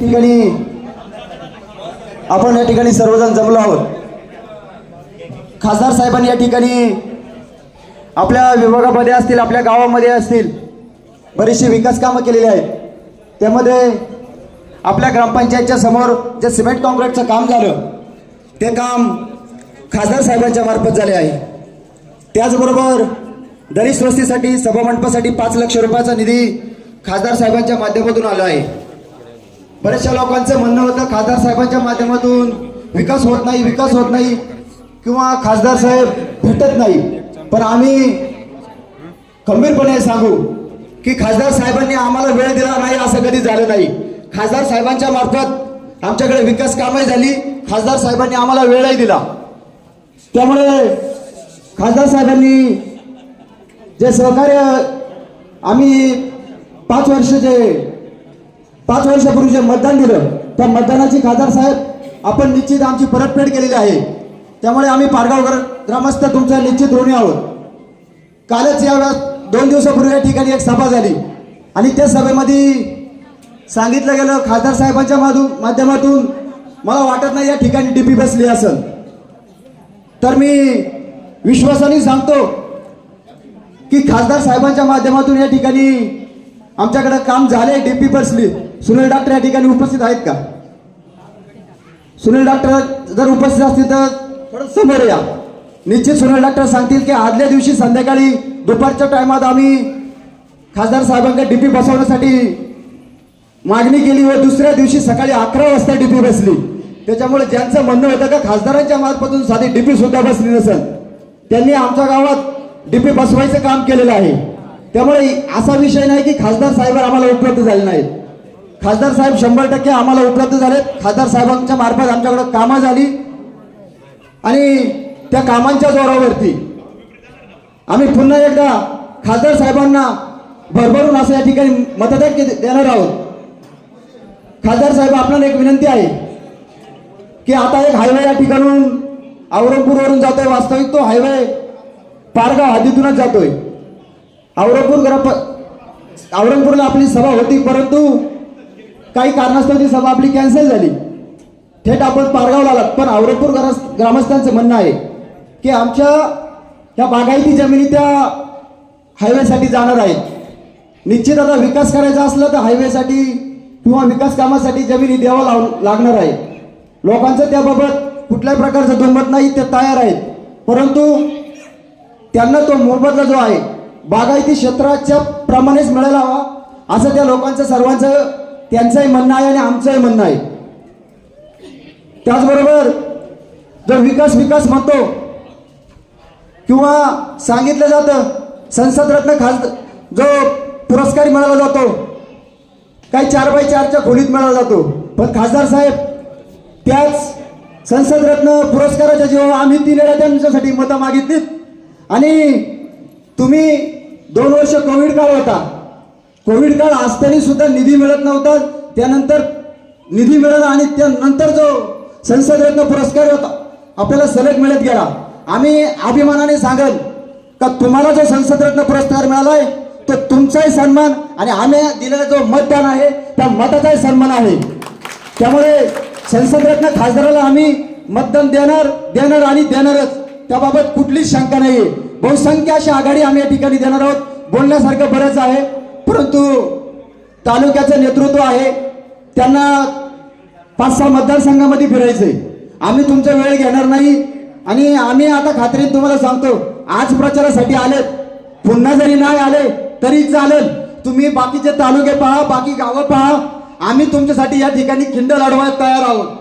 ठिकाणी आपण या ठिकाणी सर्वजण जमलो आहोत. खासदार साहेबांनी या ठिकाणी आपल्या विभागामध्ये असतील आपल्या गावामध्ये असतील बरीचशी विकास कामं केलेली आहेत. त्यामध्ये आपल्या ग्रामपंचायतच्या समोर जे सिमेंट कॉन्क्रीटचं काम झालं ते काम खासदार साहेबांच्या मार्फत झाले आहे. त्याचबरोबर दलित वस्तीसाठी सभामंडपासाठी पाच लक्ष रुपयाचा निधी खासदार साहेबांच्या माध्यमातून आला आहे. बऱ्याचशा लोकांचं म्हणणं होतं खासदार साहेबांच्या माध्यमातून विकास होत नाही विकास होत नाही किंवा खासदार साहेब भेटत नाही. पण आम्ही खंबीरपणे सांगू की खासदार साहेबांनी आम्हाला वेळ दिला नाही असं कधी झालं नाही. खासदार साहेबांच्या मार्फत आमच्याकडे विकास कामही झाली खासदार साहेबांनी आम्हाला वेळही दिला. त्यामुळे खासदार साहेबांनी जे सहकार्य आम्ही पाच वर्ष जे पाच वर्षापूर्वी जे मतदान दिलं त्या मतदानाची खासदार साहेब आपण निश्चित आमची परतफेड केलेली आहे. त्यामुळे आम्ही पारगावकर ग्रामस्थ तुमच्या निश्चित ऋणी आहोत. कालच या वेळात दोन दिवसापूर्वी या ठिकाणी एक सभा झाली. आणि त्या सभेमध्ये सांगितलं गेलं खासदार साहेबांच्या माधू माध्यमातून मला वाटत नाही या ठिकाणी डीपी बसली असेल. तर मी विश्वासाने सांगतो की खासदार साहेबांच्या माध्यमातून या ठिकाणी आमच्याकडे काम झाले डीपी बसली. सुनील डॉक्टर या ठिकाणी उपस्थित आहेत का? सुनील डॉक्टर जर उपस्थित असतील तर थोडं समोर या. निश्चित सुनील डॉक्टर सांगतील की आदल्या दिवशी संध्याकाळी दुपारच्या टायमात आम्ही खासदार साहेबांकडे डीपी बसवण्यासाठी मागणी केली व दुसऱ्या दिवशी सकाळी अकरा वाजता डीपी बसली. त्याच्यामुळे ज्यांचं म्हणणं होतं का खासदारांच्या मार्फतून साधी डीपी सुद्धा बसली नसेल त्यांनी आमच्या गावात डीपी बसवायचं काम केलेलं आहे. त्यामुळे असा विषय नाही की खासदार साहेब आम्हाला उपलब्ध झाले नाहीत. खासदार साहेब शंभर टक्के आम्हाला उपलब्ध झाले खासदार साहेबांच्या मार्फत आमच्याकडे कामं झाली. आणि त्या कामांच्या जोरावरती आम्ही पुन्हा एकदा खासदार साहेबांना भरभरून असं या ठिकाणी मतदान देणार आहोत. खासदार साहेब आपल्याला एक विनंती आहे की आता एक हायवे या ठिकाणून औरंगपूरवरून जातोय वास्तविक तो हायवे पारगाव हद्दीतूनच जातोय. औरंगपूर ग्राम औरंगपूरला आपली सभा होती परंतु काही कारणास्तव ती सभा आपली कॅन्सल झाली. थेट आपण पारगावला आलात. पण औरंगपूर ग्रामस्थांचं म्हणणं आहे की आमच्या या बागायती जमिनी त्या हायवेसाठी जाणार आहेत. निश्चित आता विकास करायचा असला तर हायवेसाठी किंवा विकास कामासाठी जमिनी द्यावं लाव लागणार आहे. लोकांचं त्याबाबत कुठल्याही प्रकारचं दुमत नाही ते तयार आहेत. परंतु त्यांना तो मोबदला जो आहे बागायती क्षेत्राच्या प्रमाणेच मिळायला हवा असं त्या लोकांचं सर्वांचं त्यांचंही म्हणणं आहे आणि आमचंही म्हणणं आहे. त्याचबरोबर जो विकास विकास म्हणतो किंवा सांगितलं जातं संसदरत्न खास जो पुरस्कार मिळाला जातो काही चार बाय चारच्या खोलीत मिळाला जातो पण खासदार साहेब त्याच संसदरत्न पुरस्काराच्या जेव्हा आम्ही दिलेल्या त्यांच्यासाठी मतं मागितलीत. आणि तुम्ही दोन वर्ष कोविड काळ होता. कोविड काळ असताना सुद्धा निधी मिळत नव्हता. त्यानंतर निधी मिळाला आणि त्यानंतर जो संसदरत्न पुरस्कार होता आपल्याला सलग मिळत गेला. आम्ही अभिमानाने सांगल का तुम्हाला जो संसदरत्न पुरस्कार मिळालाय तो तुमचाही सन्मान आणि आम्ही दिलेला जो मतदान आहे त्या मताचाही सन्मान आहे. त्यामुळे संसदरत्न खासदाराला आम्ही मतदान देणार देणार आणि देणारच. त्याबाबत कुठलीच शंका नाहीये. बहुसंख्य अशी आघाडी आम्ही या ठिकाणी देणार आहोत. बोलण्यासारखं बरंच आहे. परंतु तालुक्याचं नेतृत्व आहे. त्यांना पाच सहा मतदारसंघामध्ये फिरायचंय. आम्ही तुमचा वेळ घेणार नाही. आणि आम्ही आता खात्रीने तुम्हाला सांगतो आज प्रचारासाठी आलेत. पुन्हा जरी नाही आले तरी चालेल. तुम्ही बाकीचे तालुके पहा बाकी गावं पहा. आम्ही तुमच्यासाठी या ठिकाणी खिंड लढवायला तयार आहोत.